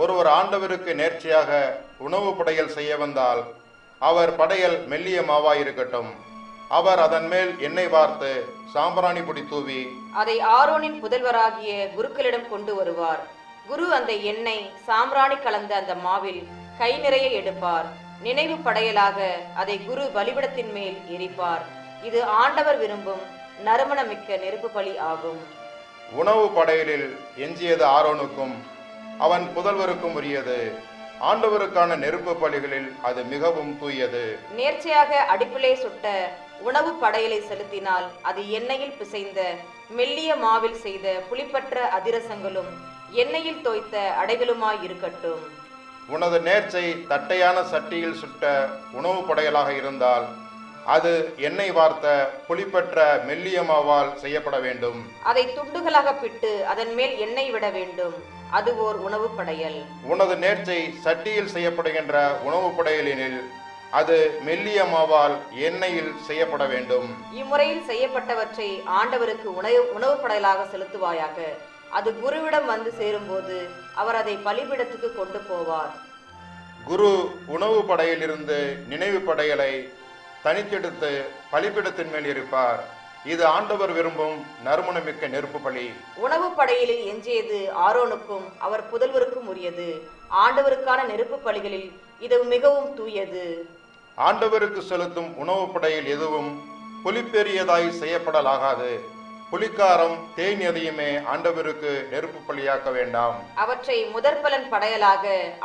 ஒருவர் ஆண்டவருக்கு நேர்ச்சியாக உணவு படையல் செய்ய வந்தால் அவர் படையல் மெல்லிய மாவாயிருக்கட்டும். அவர் அதன் மேல் எண்ணெய் வார்த்து சாம்பிராணி பொடி தூவி அதை ஆரோனின் புதல்வராகிய குருக்களிடம் கொண்டு வருவார். குரு அந்த எண்ணெய் சாம்பிராணி கலந்த அந்த மாவில் கை நிறைய எடுப்பார். நினைவு படையலாக அதை குரு பலிபிடத்தின் மேல் எரிப்பார். இது ஆண்டவர் விரும்பும் நறுமணமிக்க நெருப்பு பலி ஆகும். உணவு படையலில் எஞ்சியது ஆரோனுக்கும் அவன் புதல்வருக்கும் உரியது. ஆண்டவருக்கான நெருப்பு பலிகளில் அது மிகவும் தூயது. நேர்ச்சையாக அடுப்பிலே சுட்ட உணவு படையலை செலுத்தினால் அது எண்ணெயில் பிசைந்த மெல்லிய மாவில் செய்த புளிப்பற்ற அதிரசங்களும் எண்ணெயில் தோய்த்த அடைகளுமாய் இருக்கட்டும். உனது நேர்ச்சை தட்டையான சட்டியில் சுட்ட உணவு படையலாக இருந்தால் அது எண்ணெய் வார்த்த புளிப்பற்ற மெல்லிய மாவால் செய்யப்பட வேண்டும். அதை துண்டுகளாக பிட்டு அதன் மேல் எண்ணெய் விட வேண்டும். அது ஓர் உணவு படையல். உனது நேர்ச்சை சட்டியில் செய்யப்படுகின்ற உணவு படையலினில் அது மெல்லிய மாவால் எண்ணெயில் செய்யப்பட வேண்டும். இம்முறையில் செய்யப்பட்டவற்றை ஆண்டவருக்கு உணவு உணவு படையலாக செலுத்துவாயாக. அது குருவிடம் வந்து சேரும்போது அவர் அதை பலிபீடத்துக்கு கொண்டு போவார். குரு உணவு படையிலிருந்து நினைவு படையலை தனித்தெடுத்து பலிப்பிடத்தின் மேல் இருப்பார் இது ஆண்டவர் விரும்பும் நறுமணமிக்க நெருப்பு பலி. உணவு படையலில் எஞ்சியது ஆரோனுக்கும் அவர் புதல்வருக்கும் உரியது. ஆண்டவருக்கான நெருப்பு பலிகளில் இது மிகவும் தூயது. ஆண்டவருக்கு செலுத்தும் உணவு படையில் எதுவும் புலிப்பெரியதாய் செய்யப்படலாகாது. புலிக்காரம் தேன் எதையுமே ஆண்டவருக்கு நெருப்பு பலியாக்க வேண்டாம். அவற்றை முதற்பலன் படையலாக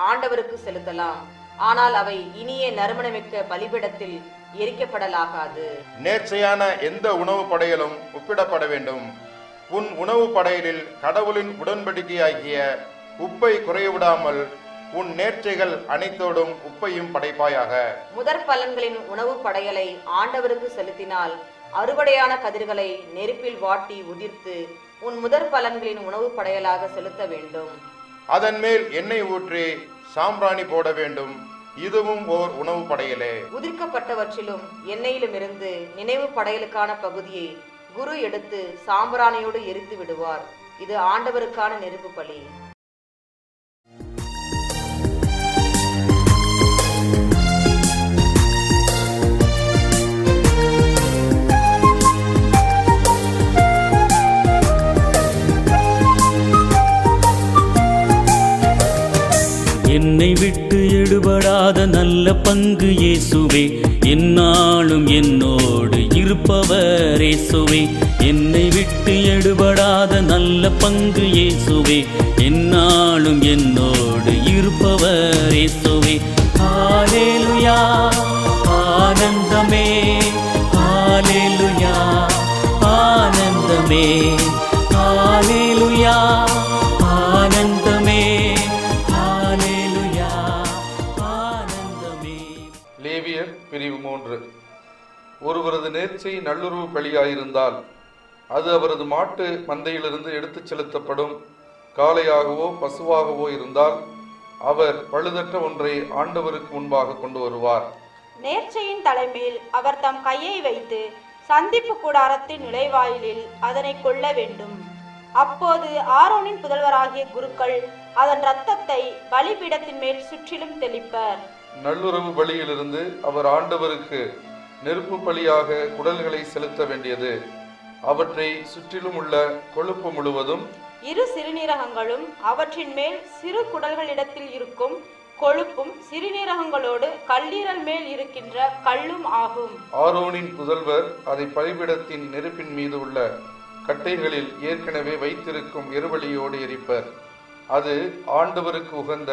ஆண்டவருக்கு செலுத்தலாம். ஆனால் அவை இனிய நறுமணமிக்க பலிபீடத்தில் எரிக்கப்படலாகாது. நேர்ச்சையான எந்த உணவு படையலும் ஒப்பிடப்பட வேண்டும். உன் உணவு படையலில் கடவுளின் உடன்படிக்கையாகிய உப்பை குறைவிடாமல் உன் நேர்ச்சைகள் அனைத்தோடும் உப்பையும் படைப்பாயாக. முதற் பலன்களின் உணவு படையலை ஆண்டவருக்கு செலுத்தினால் அறுவடையான கதிர்களை நெருப்பில் வாட்டி உதிர்த்து உன் முதற் பலன்களின் உணவு படையலாக செலுத்த வேண்டும். அதன் மேல் எண்ணெய் ஊற்றி சாம்பிராணி போட வேண்டும். இதுவும் ஓர் உணவு படையலே. உதிர்க்கப்பட்டவற்றிலும் எண்ணெயிலும் இருந்து நினைவு படையலுக்கான பகுதியை குரு எடுத்து சாம்பிராணியோடு எரித்து விடுவார். இது ஆண்டவருக்கான நெருப்பு பலி. விட்டு எடுபடாத நல்ல பங்கு இயேசுவே. என்னாலும் என்னோடு இருப்பவர் இயேசுவே. என்னை விட்டு எடுபடாத நல்ல பங்கு இயேசுவே. என்னாலும் என்னோடு இருப்பவர் இயேசுவே. ஹalleluya. மூன்று ஒருவரது நேர்ச்சை நல்லுறவு பலியாயிருந்தால் அது அவரது மாட்டு மந்தையிலிருந்து எடுத்துச் செலுத்தப்படும். காளையாகவோ பசுவாகவோ இருந்தால் அவர் பழுதற்ற ஒன்றை ஆண்டவருக்கு முன்பாக கொண்டு வருவார். நேர்ச்சையின் தலைமையில் அவர் தம் கையை வைத்து சந்திப்பு கூடாரத்தின் நுழைவாயிலில் அதனை கொள்ள வேண்டும். அப்போது ஆரோனின் புதல்வராகிய குருக்கள் அதன் இரத்தத்தை பலிபீடத்தின் மேல் சுற்றிலும் தெளிப்பர். நல்லுறவு பலியிலிருந்து அவர் ஆண்டவருக்கு நெருப்பு பலியாக குடல்களை செலுத்த வேண்டியது. அவற்றை சுற்றிலும் உள்ள கொழுப்பு முழுவதும் இரு சிறுநீரகங்களும் அவற்றின் மேல் சிறு குடல்களிடத்தில் இருக்கும் கொழுப்பும் சிறுநீரகங்களோடு கல்லீரல் மேல் இருக்கின்ற கல்லும் ஆகும். ஆரோனின் புதல்வர் அதை பலிபீடத்தின் நெருப்பின் மீது உள்ள கட்டைகளில் ஏற்கனவே வைத்திருக்கும் எருவழியோடு எரிப்பர். அது ஆண்டவருக்கு உகந்த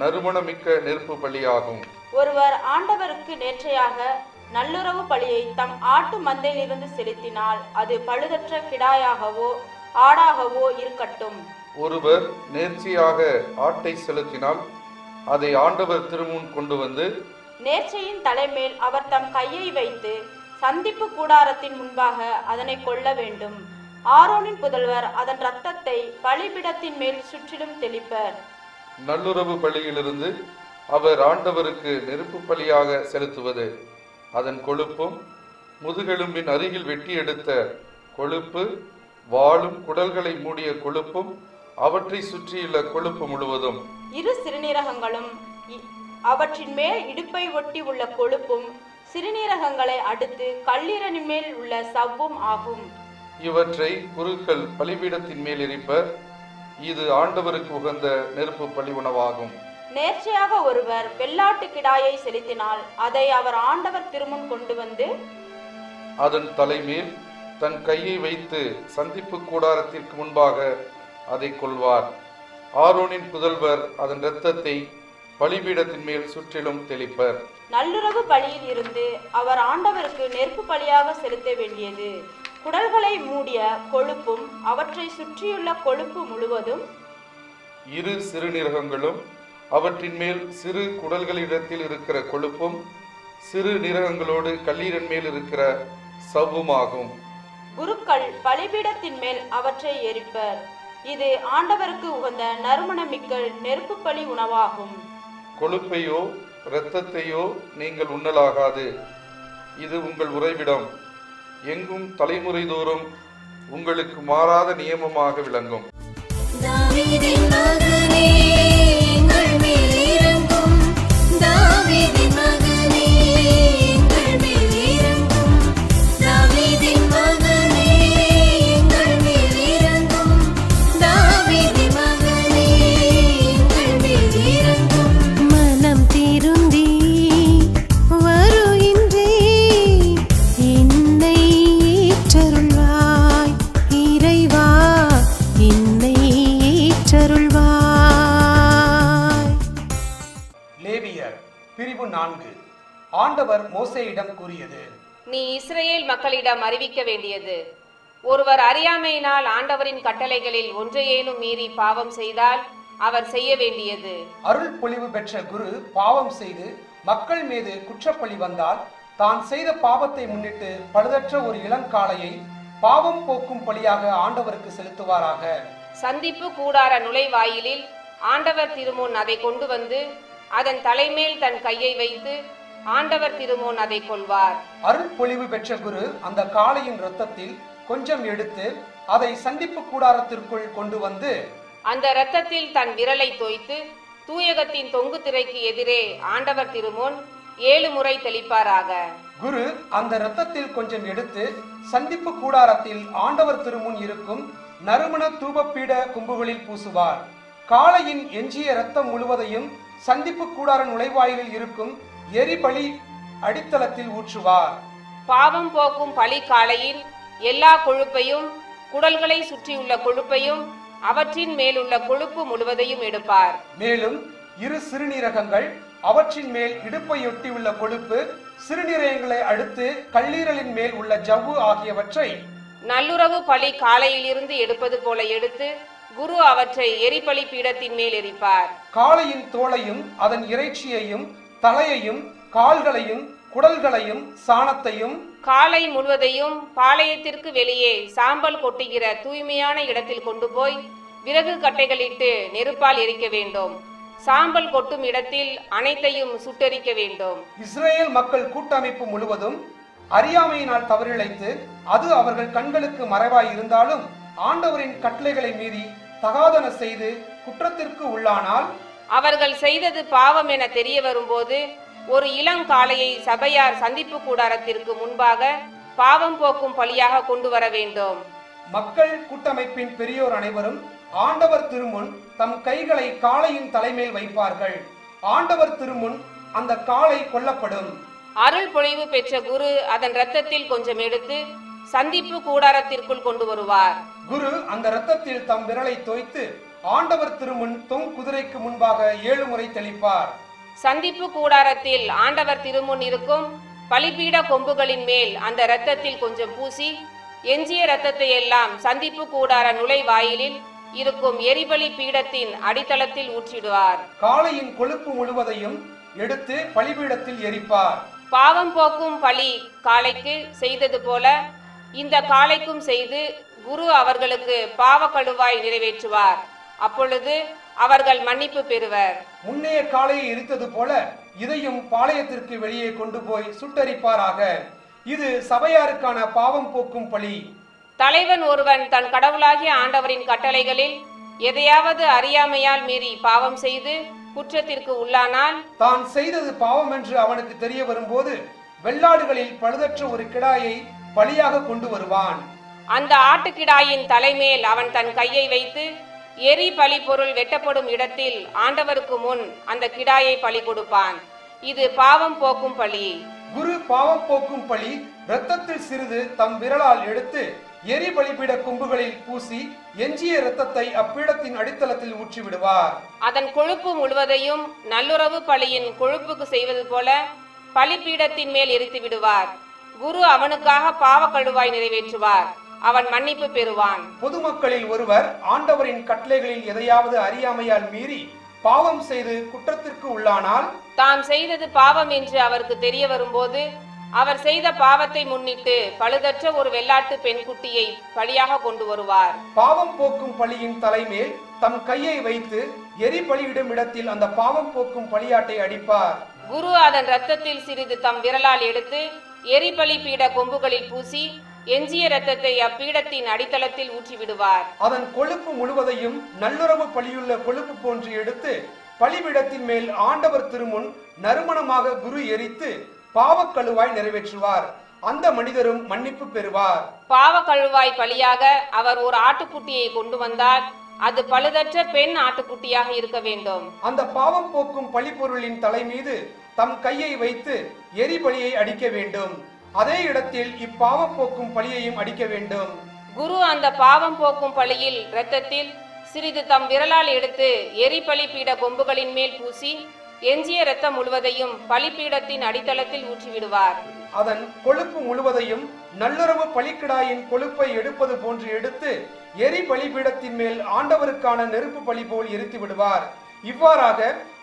நறுமணமிக்க நெருப்பு பலியாகும் ஒருவர் ஆண்டவருக்கு நேற்றையாக நல்லுறவு பலியை தம் ஆட்டு மந்தையிலிருந்து செலுத்தினால் அது பழுதற்ற கிடாயாகவோ ஆடாகவோ இருக்கட்டும். ஒருவர் நேர்ச்சியாக ஆட்டை செலுத்தினால் அதை ஆண்டவர் திருமுன் கொண்டு வந்து நேர்ச்சையின் தலைமேல் அவர் தம் கையை வைத்து சந்திப்பு கூடாரத்தின் முன்பாக அதனை கொள்ள வேண்டும். ஆரோனின் புதல்வர் அதன் இரத்தத்தை பலிபிடத்தின் மேல் சுற்றிலும் தெளிப்பர். நல்லுறவு பலியிலிருந்து அவர் ஆண்டவருக்கு நெருப்பு பலியாக செலுத்துவது. அதன் கொழுப்பும் முதுகெலும்பின் அருகில் வெட்டி எடுத்த கொழுப்பு வாளும் குடல்களை மூடிய கொழுப்பும் அவற்றை சுற்றியுள்ள கொழுப்பு முழுவதும். இரு சிறுநீரகங்களும் அவற்றின் மேல் இடுப்பை ஒட்டி உள்ள கொழுப்பும் சிறுநீரகங்களை அடுத்து கல்லீரலின் மேல் உள்ள சவ்வும் ஆகும். இவற்றை குருக்கள் பலிபீடத்தின் மேல் எரிப்பர். இது ஆண்டவருக்கு உகந்த நெருப்பு பலி உணவாகும். நேர்ச்சையாக ஒருவர் வெள்ளாட்டு கிடாயை செலுத்தினால் அதை அவர் ஆண்டவர் திருமுன் கொண்டு வந்து அதன் தலைமேல் தன் கையை வைத்து சந்திப்பு கூடாரத்திற்கு முன்பாக அதை கொள்வார். ஆரோனின் புதல்வர் அதன் இரத்தத்தை பலிபீடத்தின் மேல் சுற்றிலும் தெளிப்பர். நல்லுறவு பலியில் இருந்து அவர் ஆண்டவருக்கு நெருப்பு பலியாக செலுத்த வேண்டியது. குடல்களை மூடிய கொழுப்பும் அவற்றை சுற்றியுள்ள கொழுப்பு முழுவதும் இரு சிறுநீரகங்களும் அவற்றின் மேல் சிறு குடல்களிடத்தில் இருக்கிற கொழுப்பும் சிறு நீரகங்களோடு கல்லீரன் மேல் இருக்கிற சவ்வுமாகும். குருக்கள் பலிபீடத்தின் மேல் அவற்றை எரிப்பர். இது ஆண்டவருக்கு உகந்த நறுமணமிக்க நெருப்பு பலி உணவாகும். கொழுப்பையோ இரத்தத்தையோ நீங்கள் உண்ணலாகாது. இது உங்கள் உறைவிடம். எங்கும் தலைமுறை தோறும் உங்களுக்கு மாறாத நியமமாக விளங்கும். கூறியது. நீ இஸ்ரவேல் மக்களிடம் அறிவிக்க வேண்டியது. ஒருவர் அறியாமையினால் ஆண்டவரின் கட்டளைகளில் ஒன்றையேனும் மீறி பாவம் செய்தால் அவர் செய்ய வேண்டியது. அருள் பொழிவு பெற்ற குரு பாவம் செய்து மக்கள் மீது குற்றப்பழி வந்தால் தான் செய்த பாவத்தை முன்னிட்டு பழுதற்ற ஒரு இளங்காளையை பாவம் போக்கும் பலியாக ஆண்டவருக்கு செலுத்துவாராக. சந்திப்பு கூடார நுழைவாயிலில் ஆண்டவர் திருமுன் அதை கொண்டு வந்து அதன் தலைமேல் தன் கையை வைத்து ஆண்டவர் திருமுன் அதை கொள்வார். அருள் பொழிவு பெற்ற குரு அந்த காளையின் இரத்தத்தில் கொஞ்சம் எடுத்து அதை சந்திப்பு கூடாரத்திற்குள் கொண்டு வந்து அந்த இரத்தத்தில் தன் விரலை தோய்த்து தூயகத்தின் தொங்கு திரைக்கு எதிரே ஆண்டவர் திருமுன் ஏழு முறை தெளிப்பாராக. குரு அந்த இரத்தத்தில் கொஞ்சம் எடுத்து சந்திப்பு கூடாரத்தில் ஆண்டவர் திருமுன் இருக்கும் நறுமண தூபப்பீட கும்புகளில் பூசுவார். காளையின் எஞ்சிய இரத்தம் முழுவதையும் சந்திப்பு கூடார நுழைவாயிலில் இருக்கும் எரிபலி அடித்தளத்தில் ஊற்றுவார். பாவம் போக்கும் பலி காளையின் எல்லா கொழுப்பையும் குடல்களை சுற்றியுள்ள கொழுப்பையும் அவற்றின் மேலுள்ள கொழுப்பு முழுவதையும் எடுப்பார். மேலும் இரு சிறுநீரகங்கள் அவற்றின் மேல் இடுப்பையொட்டியுள்ள கொழுப்பு சிறுநீரகங்களை அடுத்து கல்லீரலின் மேல் உள்ள ஜவ்வு ஆகியவற்றை நல்லுறவு பலி காளையிலிருந்து எடுப்பது போல எடுத்து குரு அவற்றை எரிபலி பீடத்தின் மேல் எரிப்பார். காளையின் தோலையும் அதன் இறைச்சியையும் தலையையும் கால்களையும் குடல்களையும் சாணத்தையும் காலை முழுவதையும் பாளையத்திற்கு வெளியே சாம்பல் கொட்டுகிற தூய்மையான இடத்தில் கொண்டு போய் விறகு கட்டைகளிட்டு நெருப்பால் எரிக்க வேண்டும். சாம்பல் கொட்டும் இடத்தில் அனைத்தையும் சுட்டெரிக்க வேண்டும். இஸ்ரேல் மக்கள் கூட்டமைப்பு முழுவதும் அறியாமையினால் தவறிழைத்து அது அவர்கள் கண்களுக்கு மறைவாய் இருந்தாலும் ஆண்டவரின் கட்டளைகளை மீறி தகாதன செய்து குற்றத்திற்கு உள்ளானால் அவர்கள் செய்தது பாவம் என தெரிய வரும்போது ஒரு இளங்காளையை சபையார் சந்திப்பு கூடாரத்திற்கு முன்பாக பாவம் போக்கும் பலியாக கொண்டு வர வேண்டும். மக்கள் கூட்டமைப்பின் பெரியோர் அனைவரும் ஆண்டவர் திருமுன் தம் கைகளை காளையின் தலைமேல் வைப்பார்கள். ஆண்டவர் திருமுன் அந்த காளை கொல்லப்படும். அருள் பொழிவு பெற்ற குரு அதன் இரத்தத்தில் கொஞ்சம் எடுத்து சந்திப்பு கூடாரத்திற்குள் கொண்டு வருவார். குரு அந்த இரத்தத்தில் தம் விரலை தோய்த்து ஆண்டவர் திருமுன் தொங் குதிரைக்கு முன்பாக ஏழு முறை தெளிப்பார். சந்திப்பு கூடாரத்தில் ஆண்டவர் திருமுன் இருக்கும் பலிபீட கொம்புகளின் மேல் அந்த இரத்தத்தில் கொஞ்சம் பூசி எஞ்சிய இரத்தத்தை எல்லாம் சந்திப்பு கூடார நுழைவாயிலில் இருக்கும் எரிபலி பீடத்தின் அடித்தளத்தில் ஊற்றிடுவார். காளையின் கொழுப்பு முழுவதையும் எடுத்து பலிபீடத்தில் எரிப்பார். பாவம் போக்கும் பலி காளைக்கு செய்தது போல இந்த காளைக்கும் செய்து குரு அவர்களுக்கு பாவ கழுவாய் நிறைவேற்றுவார். அப்பொழுது அவர்கள் மன்னிப்பு பெறுவர். முன்னைய காளையை எரித்தது போல இதையும் பாளையத்திற்கு வெளியே கொண்டு போய் சுட்டரிப்பாராக. இது சபையாருக்கான பாவம் போக்கும் பலி. தலைவன் ஒருவன் தன் கடவுளாகிய ஆண்டவரின் கட்டளைகளில் எதையாவது அறியாமையால் மீறி பாவம் செய்து குற்றத்திற்கு உள்ளானால் தான் செய்தது பாவம் என்று அவனுக்கு தெரிய வரும்போது வெள்ளாடுகளில் பழுதற்ற ஒரு கிடாயை பலியாக கொண்டு வருவான். அந்த ஆட்டுக்கிடாயின் தலைமேல் அவன் தன் கையை வைத்து எரி பலி பொருள் வெட்டப்படும் இடத்தில் ஆண்டவருக்கு முன் அந்த கிடாயை பலி கொடுப்பான். இது பாவம் போக்கும் பலி குரு பாவம் போக்கும் பலி இரத்தத்தில் சிறிது தம் விரலால் எடுத்து எரி பலிபீட கொம்புகளில் பூசி எஞ்சிய இரத்தத்தை அப்பீடத்தின் அடித்தளத்தில் ஊற்றி விடுவார் அதன் கொழுப்பு முழுவதையும் நல்லுறவு பலியின் கொழுப்புக்கு செய்வது போல பலிபீடத்தின் மேல் எரித்து விடுவார் குரு அவனுக்காக பாவ கழுவாய் நிறைவேற்றுவார். அவன் மன்னிப்பு பெறுவான். பொதுமக்களில் ஒருவர் ஆண்டவரின் கட்டளைகளில் எதையாவது அறியாமையால் மீறி பாவம் செய்து குற்றத்திற்கு உள்ளானால்? தாம் செய்தது பாவம் என்று அவருக்கு தெரிய வரும்போது அவர் செய்த பாவத்தை முன்னிட்டு பழுதற்ற ஒரு வெள்ளாட்டு பெண்குட்டியை பலியாக கொண்டு வருவார். பாவம் போக்கும் பலியின் தலைமேல் தம் கையை வைத்து எரி பலியிடும் இடத்தில் அந்த பாவம் போக்கும் பலியாட்டை அடிப்பார். குரு அதன் இரத்தத்தில் சிறிது தம் விரலால் எடுத்து எரிபலி பீட கொம்புகளில் பூசி எஞ்சிய இரத்தத்தை அப்பீடத்தின் அடித்தளத்தில் ஊற்றி விடுவார் அதன் கொழுப்பு முழுவதையும் நல்லுறவு பலியுள்ள கொழுப்பு போன்று எடுத்து பலிபிடத்தின் மேல் ஆண்டவர் திருமுன் நறுமணமாக குரு எரித்து பாவக்கழுவாய் நிறைவேற்றுவார். அந்த மனிதரும் மன்னிப்பு பெறுவார். பாவ கழுவாய் பலியாக அவர் ஒரு ஆட்டுக்குட்டியை கொண்டு வந்தால் அது பழுதற்ற பெண் ஆட்டுக்குட்டியாக இருக்க வேண்டும். அந்த பாவம் போக்கும் பழிப்பொருளின் தலை மீது தம் கையை வைத்து எரிபலியை அடிக்க வேண்டும். அதே இடத்தில் இப்பாவம் போக்கும் பலியையும் அடிக்க வேண்டும். குரு அந்த பாவம் போக்கும் பலியில் இரத்தத்தில் சிறிது தம் விரலால் எடுத்து எரிபலி பீட கொம்புகளின் மேல் பூசி எஞ்சிய இரத்தம் முழுவதையும் பலிபீடத்தின் அடித்தளத்தில் ஊற்றிவிடுவார். அதன் கொழுப்பு முழுவதையும் நல்லுறவு பலிக்கிடாயின் கொழுப்பை எடுப்பது போன்று எடுத்து எரி பலிபீடத்தின் மேல் ஆண்டவருக்கான நெருப்பு பலி போல் எரித்து விடுவார். இவ்வாறாக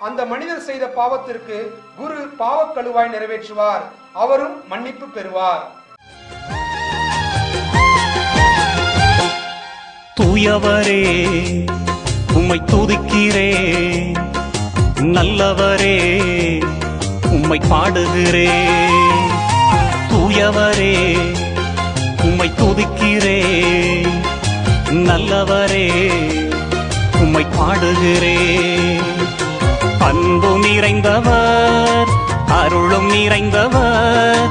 அந்த மனிதர் செய்த பாவத்திற்கு குரு பாவக்கழுவாய் நிறைவேற்றுவார். அவரும் மன்னிப்பு பெறுவார். தூயவரே உம்மை துதிக்கிறேன் நல்லவரே உம்மை பாடுகிறேன் தூயவரே உம்மை துதிக்கிறேன் நல்லவரே உம்மை பாடுகிறேன் அன்பு நிறைந்தவர் அருளும் நிறைந்தவர்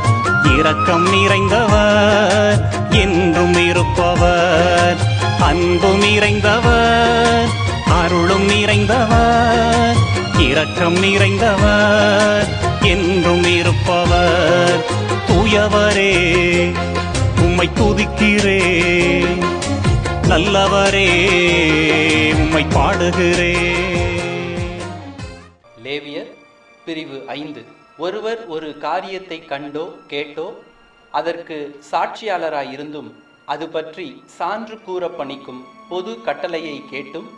இரக்கம் நிறைந்தவர் என்றும் இருப்பவர். அன்பும் நிறைந்தவர் அருளும் நிறைந்தவர் இரக்கம் நிறைந்தவர் என்றும் இருப்பவர். தூயவரே உம்மை துதிக்கிறேன் நல்லவரே உம்மை பாடுகிறேன் லேவியர் பிரிவு ஐந்து. ஒருவர் ஒரு காரியத்தை கண்டோ கேட்டோ அதற்கு சாட்சியாளராயிருந்தும் அது பற்றி சான்று கூற பணிக்கும் பொது கட்டளையை கேட்டும்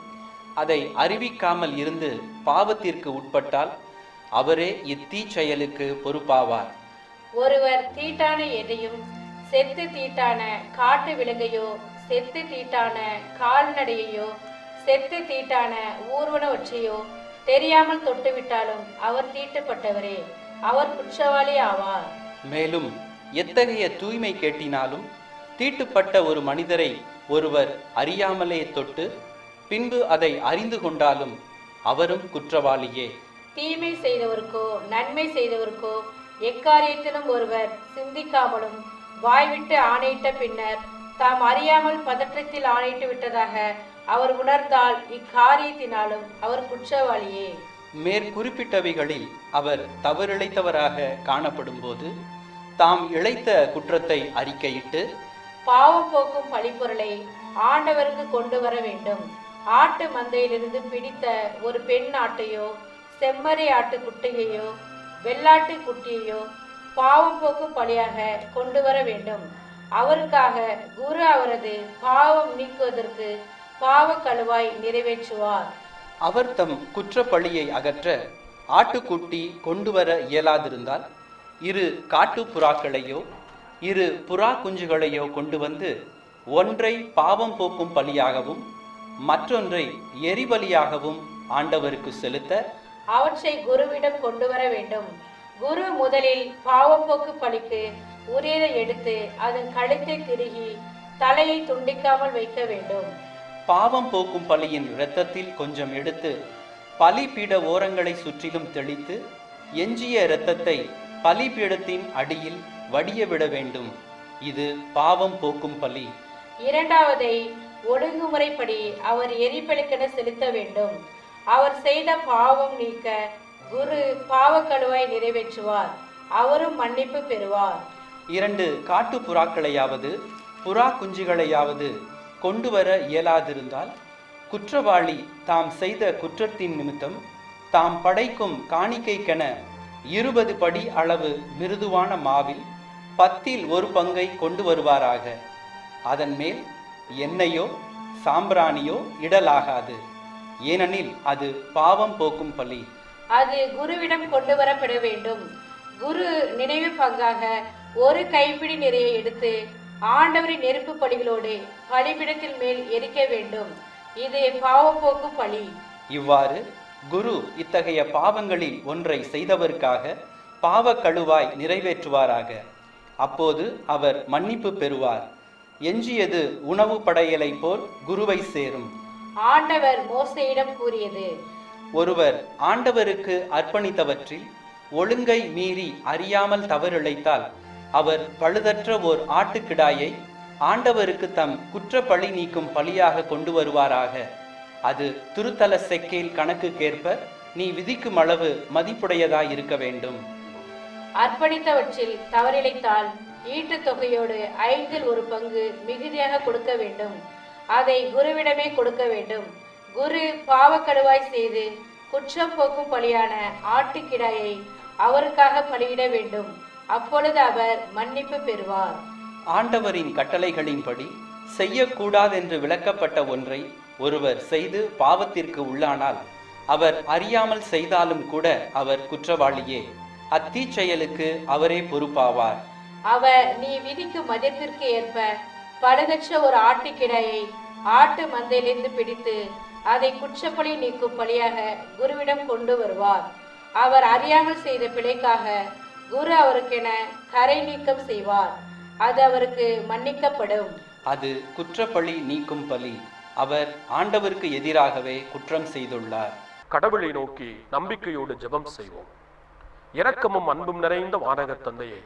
அதை அறிவிக்காமல் இருந்து பாவத்திற்கு உட்பட்டால் அவரே இத்தீ செயலுக்கு பொறுப்பாவார். ஒருவர் தீட்டான எதையும் செத்து தீட்டான காட்டு விலங்கையோ செத்து தீட்டான கால்நடையையோ செத்து தீட்டான ஊர்வனவற்றையோ தெரியாமல் தொட்டுவிட்டாலும் அவர் தீட்டப்பட்டவரே. அவர் குற்றவாளி ஆவார். மேலும் எத்தகைய தூய்மை கேட்டினாலும் தீட்டுப்பட்ட ஒரு மனிதரை ஒருவர் அறியாமலே தொட்டு பின்பு அதை அறிந்து கொண்டாலும் அவரும் குற்றவாளியே. தீமை செய்தவருக்கோ நன்மை செய்தவருக்கோ எக்காரியத்திலும் ஒருவர் சிந்திக்காமலும் வாய்விட்டு ஆணையிட்ட பின்னர் தாம் அறியாமல் பதற்றத்தில் ஆணையிட்டு விட்டதாக அவர் உணர்ந்தால் இக்காரியத்தினாலும் அவர் குற்றவாளியே. மேற்குறிப்பிட்டவைகளில் அவர் தவறிழைத்தவராக காணப்படும்போது தாம் இழைத்த குற்றத்தை அறிக்கையிட்டு பாவம் போக்கும் பழிப்பொருளை ஆண்டவருக்கு கொண்டு வர வேண்டும். ஆட்டு மந்தையிலிருந்து பிடித்த ஒரு பெண் ஆட்டையோ செம்மறி ஆட்டு குட்டையையோ வெள்ளாட்டு குட்டியையோ பாவம் போக்கும் பழியாக கொண்டு வர வேண்டும். அவருக்காக குரு அவரது பாவம் நீக்குவதற்கு பாவ கழுவாய் நிறைவேற்றுவார். அவர் தம் குற்றப்பழியை அகற்ற ஆட்டுக்குட்டி கொண்டு வர இயலாதிருந்தால் இரு காட்டு புறாக்களையோ இரு புறா குஞ்சுகளையோ கொண்டு வந்து ஒன்றை பாவம் போக்கும் பலியாகவும் மற்றொன்றை எரிபலியாகவும் ஆண்டவருக்கு செலுத்த அவற்றை குருவிடம் கொண்டு வர வேண்டும். குரு முதலில் பாவப்போக்கு பலிக்கு உரியதை எடுத்து அதன் கழுத்தை திருகி தலையை துண்டிக்காமல் வைக்க வேண்டும். பாவம் போக்கும் பலியின் இரத்தத்தில் கொஞ்சம் எடுத்து பலிபீட ஓரங்களை சுற்றிலும் தெளித்து எஞ்சிய இரத்தத்தை பலிபீடத்தின் அடியில் வடிய விட வேண்டும். இது பாவம் போக்கும் பலி. இரண்டாவதை ஒழுங்குமுறைப்படி அவர் எரிபலிக்கென செலுத்த வேண்டும். அவர் செய்த பாவம் நீக்க குரு பாவக்கழுவாய் நிறைவேற்றுவார். அவரும் மன்னிப்பு பெறுவார். இரண்டு காட்டு புறாக்களையாவது புறா குஞ்சுகளையாவது கொண்டு வர இயலாதிருந்தால் குற்றவாளி தாம் செய்த குற்றத்தின் நிமித்தம் தாம் படைக்கும் காணிக்கைக்கென இருபது படி அளவு மிருதுவான மாவில் பத்தில் ஒரு பங்கை கொண்டு வருவாராக. அதன் மேல் எண்ணெயோ சாம்பிராணியோ இடலாகாது. ஏனெனில் அது பாவம் போக்கும் பலி. அது குருவிடம் கொண்டு வரப்பட வேண்டும். குரு நினைவு பங்காக ஒரு கைப்பிடி நிறைய எடுத்து ஆண்டவரின் நெருப்பு பலிகளோடு பலிபிடத்தில் மேல் எரிக்க வேண்டும். இது பாவப்போக்கு பலி இவ்வாறு குரு இத்தகைய பாவங்களில் ஒன்றை செய்தவருக்காக பாவக் கழுவாய் நிறைவேற்றுவாராக. அப்போது அவர் மன்னிப்பு பெறுவார். எஞ்சியது உணவு படையலை போல் குருவை சேரும். ஆண்டவர் மோசையிடம் கூறியது. ஒருவர் ஆண்டவருக்கு அர்ப்பணித்தவற்றில் ஒழுங்கை மீறி அறியாமல் தவறிழைத்தால் அவர் பழுதற்ற ஓர் ஆட்டுக்கிடாயை ஆண்டவருக்கு தம் குற்ற பழி நீக்கும் பலியாக கொண்டு வருவாராக. அது திருத்தல செக்கேல் கணக்குக்கேற்ப நீ விதிக்கும் அளவு மதிப்புடையதாய் இருக்க வேண்டும். அர்ப்பணித்தவற்றில் தவறிழைத்தால் ஈட்டுத் தொகையோடு ஐந்தில் ஒரு பங்கு மிகுதியாக கொடுக்க வேண்டும். அதை குருவிடமே கொடுக்க வேண்டும். குரு பாவக்கடுவாய் செய்து குற்றம் போக்கும் பலியான ஆட்டுக்கிடாயை அவருக்காக பலியிட வேண்டும். அப்பொழுது அவர் மன்னிப்பு பெறுவார். ஆண்டவரின் கட்டளைகளின்படி செய்யக்கூடாதென்று விளக்கப்பட்ட ஒன்றை ஒருவர் செய்து பாவத்திற்கு உள்ளானால் அவர் அறியாமல் செய்தாலும் கூட அவர் குற்றவாளியே. அத்தீச்செயலுக்கு அவரே பொறுப்பாவார். அவர் நீ விதிக்கும் மதிப்பிற்கு ஏற்ப பழுதற்ற ஒரு ஆட்டுக்கிடாயை ஆட்டு மந்தையிலிருந்து பிடித்து அதை குற்றப்பழி நீக்கும் பலியாக குருவிடம் கொண்டு வருவார். அவர் அறியாமல் செய்த பிழைக்காக குரு அவருக்கென கரை நீக்கம் செய்வார். அது அவருக்கு மன்னிக்கப்படும். அது குற்றப்பழி நீக்கும் பலி. அவர் ஆண்டவருக்கு எதிராகவே குற்றம் செய்துள்ளார். கடவுளை நோக்கி நம்பிக்கையோடு ஜெபம் செய்வோம். இரக்கமும் அன்பும் நிறைந்த வானகத் தந்தையே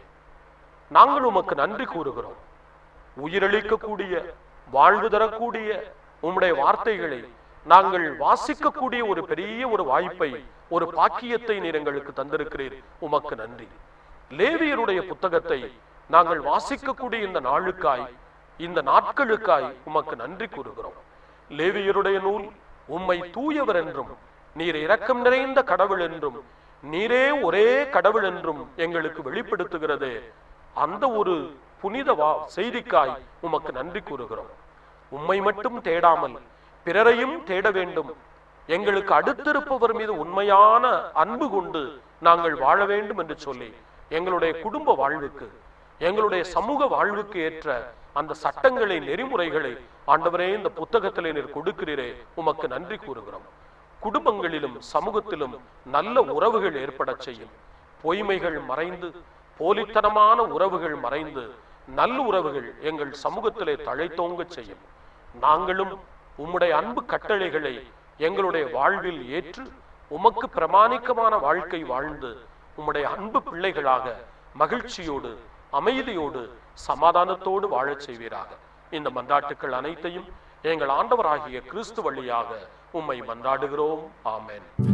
நாங்கள் உமக்கு நன்றி கூறுகிறோம். உயிரளிக்கக்கூடிய வாழ்வு தரக்கூடிய உம்முடைய வார்த்தைகளை நாங்கள் வாசிக்கக்கூடிய ஒரு பெரிய ஒரு வாய்ப்பை ஒரு பாக்கியத்தை நீர் எங்களுக்கு தந்திருக்கிறீர். உமக்கு நன்றி. லேவியருடைய புத்தகத்தை நாங்கள் வாசிக்கக்கூடிய இந்த நாளுக்காய் இந்த நாட்களுக்காய் உமக்கு நன்றி கூறுகிறோம். லேவியருடைய நூல் உம்மை தூயவர் என்றும் நீர் இரக்கம் நிறைந்த கடவுள் என்றும் நீரே ஒரே கடவுள் என்றும் எங்களுக்கு வெளிப்படுத்துகிறது. அந்த ஒரு புனித வா செய்திக்காய் உமக்கு நன்றி கூறுகிறோம். உம்மை மட்டும் தேடாமல் பிறரையும் தேட வேண்டும். எங்களுக்கு அடுத்திருப்பவர் மீது உண்மையான அன்பு கொண்டு நாங்கள் வாழ வேண்டும் என்று சொல்லி எங்களுடைய குடும்ப வாழ்வுக்கு எங்களுடைய சமூக வாழ்வுக்கு ஏற்ற அந்த சட்டங்களை நெறிமுறைகளை ஆண்டவரே இந்த புத்தகத்திலே நீர் கொடுக்கிறீரே. உமக்கு நன்றி கூறுகிறோம். குடும்பங்களிலும் சமூகத்திலும் நல்ல உறவுகள் ஏற்படச் செய்யும். பொய்மைகள் மறைந்து போலித்தனமான உறவுகள் மறைந்து நல்ல உறவுகள் எங்கள் சமூகத்திலே தழைத்தோங்கச் செய்யும். நாங்களும் உம்முடைய அன்பு கட்டளைகளை எங்களுடைய வாழ்வில் ஏற்று உமக்கு பிரமாணிக்கமான வாழ்க்கை வாழ்ந்து உம்முடைய அன்பு பிள்ளைகளாக மகிழ்ச்சியோடு அமைதியோடு சமாதானத்தோடு வாழச் செய்வீராக. இந்த மன்றாட்டுக்கள் அனைத்தையும் எங்கள் ஆண்டவராகிய கிறிஸ்து வழியாக உம்மை மன்றாடுகிறோம். ஆமேன்.